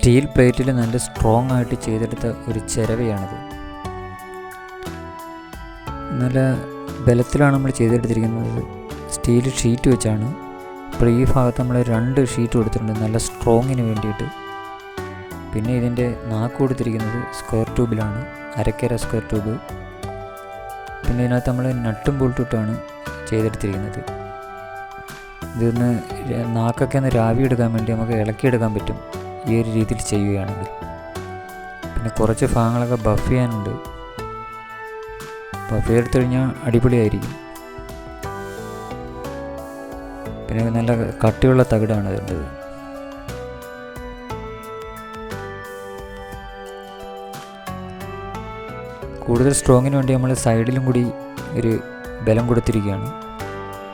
Steel പ്ലേറ്റിൽ നല്ല strong ആയിട്ട് ചെയ്തെടുത്ത ഒരു ചിരവയാണിത്. നല്ല ബലത്തിലാണ് നമ്മൾ ചെയ്തെടുത്തിരിക്കുന്നത്. സ്റ്റീൽ ഷീറ്റ് വെച്ചാണ്. അപ്പോൾ ഈ ഭാഗത്ത് നമ്മൾ രണ്ട് ഷീറ്റ് കൊടുത്തിട്ടുണ്ട്. നല്ല സ്ട്രോങ്ങിന് വേണ്ടിയിട്ട്. പിന്നെ ഇതിന്റെ നാക്ക് കൊടുത്തിരിക്കുന്നത് സ്ക്വയർ ട്യൂബിലാണ് അരക്കര സ്ക്വയർ ട്യൂബ് പിന്നെ ഇതിനകത്ത് നമ്മൾ നട്ടും ബോൾട്ടിട്ടാണ് ചെയ്തെടുത്തിരിക്കുന്നത്. ഇതൊന്ന് ര- നാക്കൊക്കെ ഒന്ന് രാവി എടുക്കാൻ വേണ്ടി നമുക്ക് ഇളക്കിയെടുക്കാൻ പറ്റും. ഈ ഒരു രീതിയിൽ ചെയ്യുകയാണെങ്കിൽ പിന്നെ കുറച്ച് ഭാഗങ്ങളൊക്കെ ബഫ് ചെയ്യാനുണ്ട്. ബഫ് ചെയ്തെടുത്തു കഴിഞ്ഞാൽ അടിപൊളിയായിരിക്കും. പിന്നെ നല്ല കട്ടിയുള്ള തകിടാണ് അതിന്റെത് കൂടുതൽ സ്ട്രോങ്ങിന് വേണ്ടി നമ്മൾ സൈഡിലും കൂടി ഒരു ബലം കൊടുത്തിരിക്കുകയാണ്.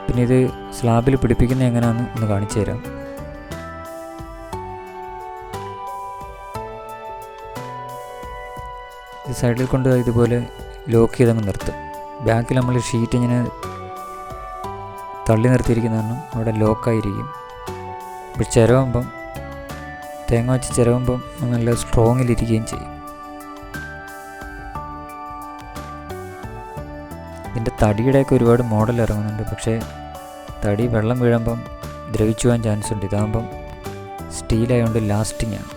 പിന്നെ ഇത് സ്ലാബിൽ പിടിപ്പിക്കുന്നത് എങ്ങനെയാണെന്ന് ഒന്ന് കാണിച്ചു തരാം ഇത് സൈഡിൽ കൊണ്ട് ഇതുപോലെ ലോക്ക് ചെയ്തങ്ങ് നിർത്തും. ബാക്കിൽ നമ്മൾ ഷീറ്റ് ഇങ്ങനെ തള്ളി നിർത്തിയിരിക്കുന്ന കാരണം അവിടെ ലോക്കായിരിക്കും. ഇപ്പോൾ ചിരവുമ്പം തേങ്ങ വെച്ച് ചിരവുമ്പം നല്ല സ്ട്രോങ്ങിലിരിക്കുകയും ചെയ്യും. ഇതിന്റെ തടിയുടെയൊക്കെ ഒരുപാട് മോഡൽ ഇറങ്ങുന്നുണ്ട്. പക്ഷേ തടി വെള്ളം വീഴുമ്പം ദ്രവിച്ചു പോകാൻ ചാൻസ് ഉണ്ട് ഇതാകുമ്പം സ്റ്റീലായതുകൊണ്ട് ലാസ്റ്റിംഗ് ആണ്